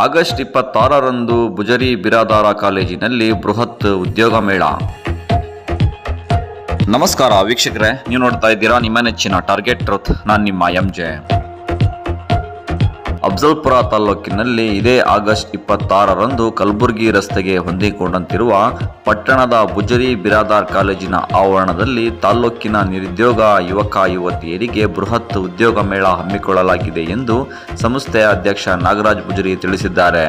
August ಇಪ್ಪತ್ತಾರರಂದು ಬುಜರಿ ಬಿರಾದಾರ ಕಾಲೇಜಿನಲ್ಲಿ ಬೃಹತ್ ಉದ್ಯೋಗ ಮೇಳ. ನಮಸ್ಕಾರ ವೀಕ್ಷಕರೇ, ನೀವು ನೋಡ್ತಾ ಇದ್ದೀರಾ ನಿಮ್ಮ ನೆಚ್ಚಿನ ಟಾರ್ಗೆಟ್ ಟ್ರೂತ್, ನಾನು ನಿಮ್ಮ ಎಂ ಜೆ. ಅಫ್ಜಲ್ಪುರ ತಾಲೂಕಿನಲ್ಲಿ ಇದೇ ಆಗಸ್ಟ್ ಇಪ್ಪತ್ತಾರರಂದು ಕಲಬುರಗಿ ರಸ್ತೆಗೆ ಹೊಂದಿಕೊಂಡಂತಿರುವ ಪಟ್ಟಣದ ಬುಜರಿ ಬಿರಾದಾರ್ ಕಾಲೇಜಿನ ಆವರಣದಲ್ಲಿ ತಾಲೂಕಿನ ನಿರುದ್ಯೋಗ, ಯುವಕ, ಯುವತಿಯರಿಗೆ ಬೃಹತ್ ಉದ್ಯೋಗ ಮೇಳ ಹಮ್ಮಿಕೊಳ್ಳಲಾಗಿದೆ ಎಂದು ಸಂಸ್ಥೆಯ ಅಧ್ಯಕ್ಷ ನಾಗರಾಜ್ ಬುಜರಿ ತಿಳಿಸಿದ್ದಾರೆ.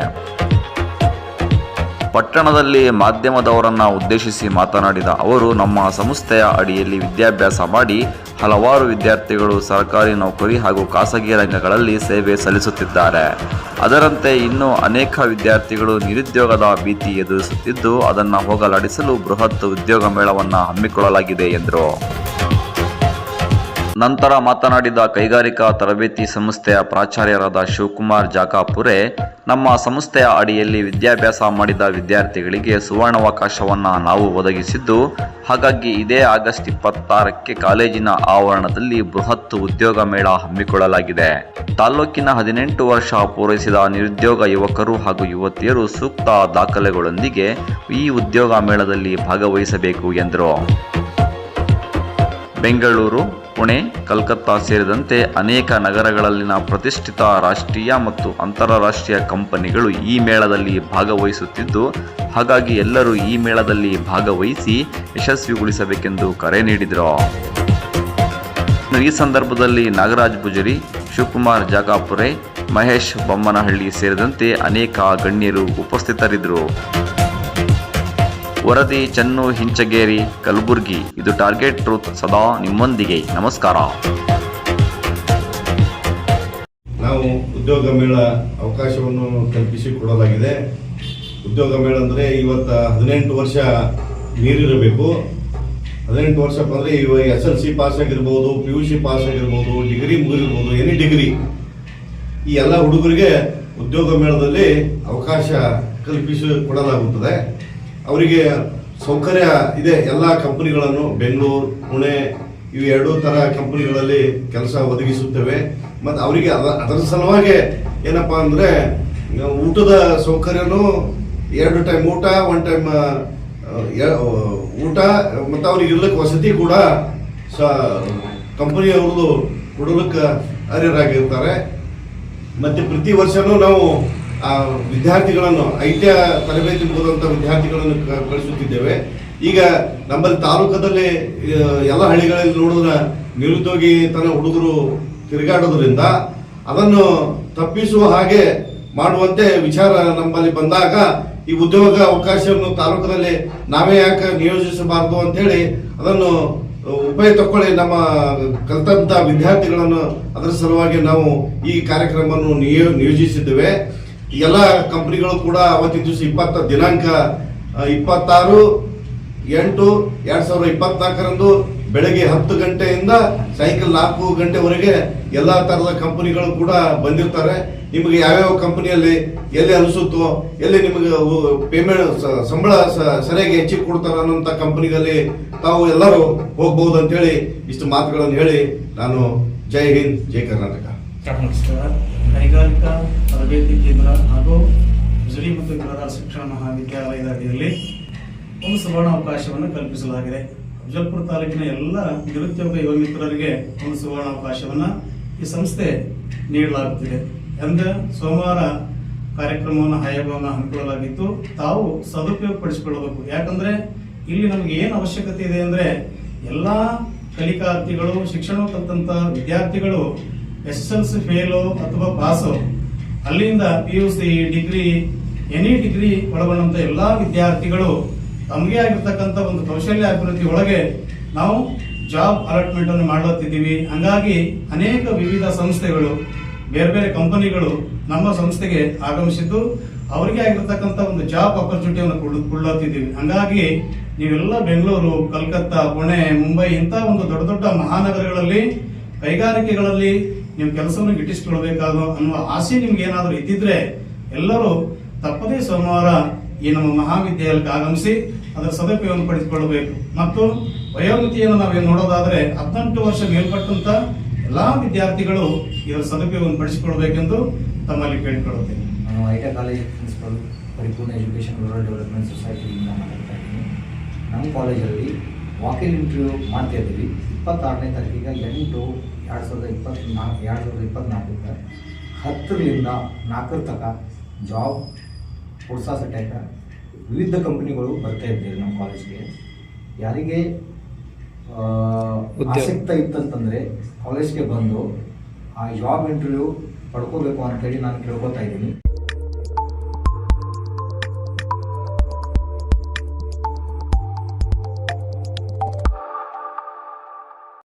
ಪಟ್ಟಣದಲ್ಲಿ ಮಾಧ್ಯಮದವರನ್ನು ಉದ್ದೇಶಿಸಿ ಮಾತನಾಡಿದ ಅವರು, ನಮ್ಮ ಸಂಸ್ಥೆಯ ಅಡಿಯಲ್ಲಿ ವಿದ್ಯಾಭ್ಯಾಸ ಮಾಡಿ ಹಲವಾರು ವಿದ್ಯಾರ್ಥಿಗಳು ಸರ್ಕಾರಿ ನೌಕರಿ ಹಾಗೂ ಖಾಸಗಿ ರಂಗಗಳಲ್ಲಿ ಸೇವೆ ಸಲ್ಲಿಸುತ್ತಿದ್ದಾರೆ. ಅದರಂತೆ ಇನ್ನೂ ಅನೇಕ ವಿದ್ಯಾರ್ಥಿಗಳು ನಿರುದ್ಯೋಗದ ಭೀತಿ ಎದುರಿಸುತ್ತಿದ್ದು, ಅದನ್ನು ಹೋಗಲಾಡಿಸಲು ಬೃಹತ್ ಉದ್ಯೋಗ ಮೇಳವನ್ನು ಹಮ್ಮಿಕೊಳ್ಳಲಾಗಿದೆ, ಎಂದರು. ನಂತರ ಮಾತನಾಡಿದ ಕೈಗಾರಿಕಾ ತರಬೇತಿ ಸಂಸ್ಥೆಯ ಪ್ರಾಚಾರ್ಯರಾದ ಶಿವಕುಮಾರ್ ಜಾಕಾಪುರೆ, ನಮ್ಮ ಸಂಸ್ಥೆಯ ಅಡಿಯಲ್ಲಿ ವಿದ್ಯಾಭ್ಯಾಸ ಮಾಡಿದ ವಿದ್ಯಾರ್ಥಿಗಳಿಗೆ ಸುವರ್ಣಾವಕಾಶವನ್ನು ನಾವು ಒದಗಿಸಿದ್ದು, ಹಾಗಾಗಿ ಇದೇ ಆಗಸ್ಟ್ ಇಪ್ಪತ್ತಾರಕ್ಕೆ ಕಾಲೇಜಿನ ಆವರಣದಲ್ಲಿ ಬೃಹತ್ ಉದ್ಯೋಗ ಮೇಳ ಹಮ್ಮಿಕೊಳ್ಳಲಾಗಿದೆ. ತಾಲ್ಲೂಕಿನ ಹದಿನೆಂಟು ವರ್ಷ ಪೂರೈಸಿದ ನಿರುದ್ಯೋಗ ಯುವಕರು ಹಾಗೂ ಯುವತಿಯರು ಸೂಕ್ತ ದಾಖಲೆಗಳೊಂದಿಗೆ ಈ ಉದ್ಯೋಗ ಮೇಳದಲ್ಲಿ ಭಾಗವಹಿಸಬೇಕು ಎಂದರು. ಬೆಂಗಳೂರು ಪುಣೆ, ಕಲ್ಕತ್ತಾ ಸೇರಿದಂತೆ ಅನೇಕ ನಗರಗಳಲ್ಲಿನ ಪ್ರತಿಷ್ಠಿತ ರಾಷ್ಟ್ರೀಯ ಮತ್ತು ಅಂತಾರಾಷ್ಟ್ರೀಯ ಕಂಪನಿಗಳು ಈ ಮೇಳದಲ್ಲಿ ಭಾಗವಹಿಸುತ್ತಿದ್ದು, ಹಾಗಾಗಿ ಎಲ್ಲರೂ ಈ ಮೇಳದಲ್ಲಿ ಭಾಗವಹಿಸಿ ಯಶಸ್ವಿಗೊಳಿಸಬೇಕೆಂದು ಕರೆ ನೀಡಿದರು. ಈ ಸಂದರ್ಭದಲ್ಲಿ ನಾಗರಾಜ್ ಪುಜರಿ ಶಿವಕುಮಾರ್ ಜಾಗಾಪುರೆ, ಮಹೇಶ್ ಬೊಮ್ಮನಹಳ್ಳಿ ಸೇರಿದಂತೆ ಅನೇಕ ಗಣ್ಯರು ಉಪಸ್ಥಿತರಿದ್ದರು. ವರದಿ ಚನ್ನು ಹಿಂಚಗೇರಿ ಕಲಬುರ್ಗಿ. ಇದು ಟಾರ್ಗೆಟ್ ಟ್ರೂತ್ ಸದಾ ನಿಮ್ಮೊಂದಿಗೆ. ನಮಸ್ಕಾರ. ನಾವು ಉದ್ಯೋಗ ಮೇಳ ಅವಕಾಶವನ್ನು ಕಲ್ಪಿಸಿ ಕೊಡಲಾಗಿದೆ ಉದ್ಯೋಗ ಮೇಳ ಅಂದರೆ ಇವತ್ತ ಹದಿನೆಂಟು ವರ್ಷ ನೀರಿರಬೇಕು ಹದಿನೆಂಟು ವರ್ಷ ಅಂದರೆ ಇವ ಎಸ್ ಎಲ್ ಸಿ ಪಾಸ್ ಆಗಿರ್ಬೋದು, ಪಿ ಯು ಸಿ ಪಾಸ್ ಆಗಿರ್ಬೋದು, ಡಿಗ್ರಿ ಮುಗಿದಿರ್ಬೋದು, ಎನಿ ಡಿಗ್ರಿ. ಈ ಎಲ್ಲ ಹುಡುಗರಿಗೆ ಉದ್ಯೋಗ ಮೇಳದಲ್ಲಿ ಅವಕಾಶ ಕಲ್ಪಿಸಿ ಕೊಡಲಾಗುತ್ತದೆ ಅವರಿಗೆ ಸೌಕರ್ಯ ಇದೆ. ಎಲ್ಲ ಕಂಪನಿಗಳನ್ನು ಬೆಂಗಳೂರು, ಪುಣೆ ಇವು ಎರಡೂ ಥರ ಕಂಪನಿಗಳಲ್ಲಿ ಕೆಲಸ ಒದಗಿಸುತ್ತೇವೆ. ಮತ್ತು ಅವರಿಗೆ ಅದ, ಅದರ ಸಲುವಾಗಿ ಏನಪ್ಪ ಅಂದರೆ ಊಟದ ಸೌಕರ್ಯನೂ ಎರಡು ಟೈಮ್ ಊಟ ಒನ್ ಟೈಮ್ ಊಟ, ಮತ್ತು ಅವ್ರಿಗೆ ಇರ್ಲಿಕ್ಕೆ ವಸತಿ ಕೂಡ ಸ, ಕಂಪನಿಯವ್ರದ್ದು ಕೊಡಲಿಕ್ಕೆ ಅರ್ಹರಾಗಿರ್ತಾರೆ. ಮತ್ತು ಪ್ರತಿ ವರ್ಷವೂ ನಾವು ಆ ವಿದ್ಯಾರ್ಥಿಗಳನ್ನು ಐ ಟಿ ತರಬೇತಿ ಮುಗಿದಂಥ ವಿದ್ಯಾರ್ಥಿಗಳನ್ನು ಕಳಿಸುತ್ತಿದ್ದೇವೆ. ಈಗ ನಮ್ಮಲ್ಲಿ ತಾಲೂಕದಲ್ಲಿ ಎಲ್ಲ ಹಳ್ಳಿಗಳಲ್ಲಿ ನೋಡಿದ್ರೆ ನಿರುದ್ಯೋಗಿ ತನ್ನ ಹುಡುಗರು ತಿರುಗಾಡೋದ್ರಿಂದ ಅದನ್ನು ತಪ್ಪಿಸುವ ಹಾಗೆ ಮಾಡುವಂತೆ ವಿಚಾರ ನಮ್ಮಲ್ಲಿ ಬಂದಾಗ ಈ ಉದ್ಯೋಗ ಅವಕಾಶವನ್ನು ತಾಲೂಕದಲ್ಲಿ ನಾವೇ ಯಾಕೆ ನಿಯೋಜಿಸಬಾರದು ಅಂತೇಳಿ ಅದನ್ನು ಉಪಯ ತಕ್ಕೊಳ್ಳಿ ನಮ್ಮ ಕಲಿತಂಥ ವಿದ್ಯಾರ್ಥಿಗಳನ್ನು ಅದರ ಸಲುವಾಗಿ ನಾವು ಈ ಕಾರ್ಯಕ್ರಮವನ್ನು ನಿಯೋ, ನಿಯೋಜಿಸಿದ್ದೇವೆ. ಎಲ್ಲ ಕಂಪ್ನಿಗಳು ಕೂಡ ಅವತ್ತಿನ ದಿವಸ ಇಪ್ಪತ್ತ ದಿನಾಂಕ ಇಪ್ಪತ್ತಾರು, ಎಂಟು, ಎರಡ್ ಸಾವಿರದ ಇಪ್ಪತ್ನಾಲ್ಕರಂದು ಬೆಳಗ್ಗೆ ಹತ್ತು ಗಂಟೆಯಿಂದ ಸಾಯಂಕಾಲ ನಾಲ್ಕು ಗಂಟೆವರೆಗೆ ಎಲ್ಲ ತರದ ಕಂಪನಿಗಳು ಕೂಡ ಬಂದಿರ್ತಾರೆ. ನಿಮಗೆ ಯಾವ್ಯಾವ ಕಂಪನಿಯಲ್ಲಿ ಎಲ್ಲಿ ಅನಿಸುತ್ತೋ ಎಲ್ಲಿ ನಿಮಗೆ ಪೇಮೆಂಟ್ ಸಂಬಳ ಸರಿಯಾಗಿ ಹೆಚ್ಚಿಗೆ ಕೊಡ್ತಾರ ಅನ್ನೋಂಥ ಕಂಪನಿಗಳಲ್ಲಿ ತಾವು ಎಲ್ಲರೂ ಹೋಗ್ಬಹುದು ಅಂತೇಳಿ ಇಷ್ಟು ಮಾತುಗಳನ್ನು ಹೇಳಿ ನಾನು ಜೈ ಹಿಂದ್, ಜೈ ಕರ್ನಾಟಕ. ಕೈಗಾರಿಕಾ ತರಬೇತಿ ಕೇಂದ್ರ ಹಾಗೂ ಬಿಜಲಿ ಮತ್ತು ಬಿರಾದಾರ ಶಿಕ್ಷಣ ಮಹಾವಿದ್ಯಾಲಯದ ಅಡಿಯಲ್ಲಿ ಒಂದು ಸುವರ್ಣ ಅವಕಾಶವನ್ನು ಕಲ್ಪಿಸಲಾಗಿದೆ. ಅಫಜಲ್ಪುರ ತಾಲೂಕಿನ ಎಲ್ಲ ನಿರುದ್ಯೋಗ ಯುವ ಮಿತ್ರರಿಗೆ ಒಂದು ಸುವರ್ಣ ಅವಕಾಶವನ್ನು ಈ ಸಂಸ್ಥೆ ನೀಡಲಾಗುತ್ತಿದೆ. ಎಂದು ಸೋಮವಾರ ಕಾರ್ಯಕ್ರಮವನ್ನು ಆಯೋಗವನ್ನು ಹಮ್ಮಿಕೊಳ್ಳಲಾಗಿತ್ತು. ತಾವು ಸದುಪಯೋಗ ಪಡಿಸಿಕೊಳ್ಳಬೇಕು ಯಾಕಂದ್ರೆ ಇಲ್ಲಿ ನಮಗೆ ಏನು ಅವಶ್ಯಕತೆ ಇದೆ ಅಂದ್ರೆ ಎಲ್ಲಾ ಕಲಿಕಾರ್ಥಿಗಳು, ಶಿಕ್ಷಣ ಕಲಿತಂಥ ವಿದ್ಯಾರ್ಥಿಗಳು ಎಸ್ ಎಲ್ ಸಿ ಫೇಲು ಅಥವಾ ಪಾಸು ಅಲ್ಲಿಂದ P U C degree any degree ಒಳಗೊಂಡಂಥ ಎಲ್ಲಾ ವಿದ್ಯಾರ್ಥಿಗಳು ತಮಗೆ ಆಗಿರ್ತಕ್ಕಂಥ ಒಂದು ಕೌಶಲ್ಯ ಅಭಿವೃದ್ಧಿ ಒಳಗೆ ನಾವು ಜಾಬ್ ಅಲಾಟ್ಮೆಂಟ್ ಅನ್ನು ಮಾಡುತ್ತಿದ್ದೀವಿ ಹಂಗಾಗಿ ಅನೇಕ ವಿವಿಧ ಸಂಸ್ಥೆಗಳು, ಬೇರೆ ಬೇರೆ ಕಂಪನಿಗಳು ನಮ್ಮ ಸಂಸ್ಥೆಗೆ ಆಗಮಿಸಿದ್ದು ಅವರಿಗೆ ಆಗಿರ್ತಕ್ಕಂಥ ಒಂದು ಜಾಬ್ ಅಪರ್ಚುನಿಟಿಯನ್ನು ಕೊಳ್ಳುತ್ತಿದ್ದೀವಿ ಹಂಗಾಗಿ ನೀವೆಲ್ಲ ಬೆಂಗಳೂರು, ಕಲ್ಕತ್ತಾ, ಪುಣೆ, ಮುಂಬೈ ಇಂಥ ಒಂದು ದೊಡ್ಡ ದೊಡ್ಡ ಮಹಾನಗರಗಳಲ್ಲಿ, ಕೈಗಾರಿಕೆಗಳಲ್ಲಿ ನೀವು ಕೆಲಸವನ್ನು ಗಿಟ್ಟಿಸಿಕೊಳ್ಬೇಕಾದ ಅನ್ನುವ ಆಸೆ ನಿಮ್ಗೆ ಏನಾದರೂ ಇದ್ದಿದ್ರೆ ಎಲ್ಲರೂ ತಪ್ಪದೇ ಸೋಮವಾರ ಈ ನಮ್ಮ ಮಹಾವಿದ್ಯಾಲಯಕ್ಕೆ ಆಗಮಿಸಿ ಅದರ ಸದುಪಯೋಗವನ್ನು ಪಡಿಸಿಕೊಳ್ಳಬೇಕು ಮತ್ತು ವಯೋಮಿತಿಯನ್ನು ನಾವೇನು ನೋಡೋದಾದ್ರೆ ಹದಿನೆಂಟು ವರ್ಷ ಮೇಲ್ಪಟ್ಟಂತ ಎಲ್ಲಾ ವಿದ್ಯಾರ್ಥಿಗಳು ಇದರ ಸದುಪಯೋಗವನ್ನು ಪಡಿಸಿಕೊಳ್ಬೇಕೆಂದು ತಮ್ಮಲ್ಲಿ ಕೇಳಿಕೊಳ್ಳುತ್ತೇನೆ. ನಾನು ಐಟಾ college principal, Paripoorna education, rural development ಸೊಸೈಟಿಯಿಂದ ಮಾತಾಡ್ತಾ ಇದ್ದೀನಿ. ನಮ್ಮ ಕಾಲೇಜಲ್ಲಿ ವಾಕಿಂಗ್ ಇಂಟರ್ವ್ಯೂ ಮಾಡ್ತಾ ಇದ್ದೀವಿ. ಇಪ್ಪತ್ತಾರನೇ ತಾರೀಕಿಗೆ ಎಂಟು ಎರಡು ಸಾವಿರದ ಇಪ್ಪತ್ನಾಲ್ಕು ಎರಡು ಸಾವಿರದ ಇಪ್ಪತ್ನಾಲ್ಕಕ್ಕೆ ಹತ್ತರಿಂದ ನಾಲ್ಕರ ತನಕ ಜಾಬ್ ಸಟ್ಯಾಕ ವಿವಿಧ ಕಂಪ್ನಿಗಳು ಬರ್ತಾ ಇದ್ದೀವಿ ನಮ್ಮ ಕಾಲೇಜ್ಗೆ ಯಾರಿಗೆ ಆಸಕ್ತ ಇತ್ತಂತಂದರೆ ಕಾಲೇಜ್ಗೆ ಬಂದು ಆ ಜಾಬ್ ಇಂಟರ್ವ್ಯೂ ಪಡ್ಕೋಬೇಕು ಅಂತೇಳಿ ನಾನು ಕೇಳ್ಕೊತಾ ಇದ್ದೀನಿ.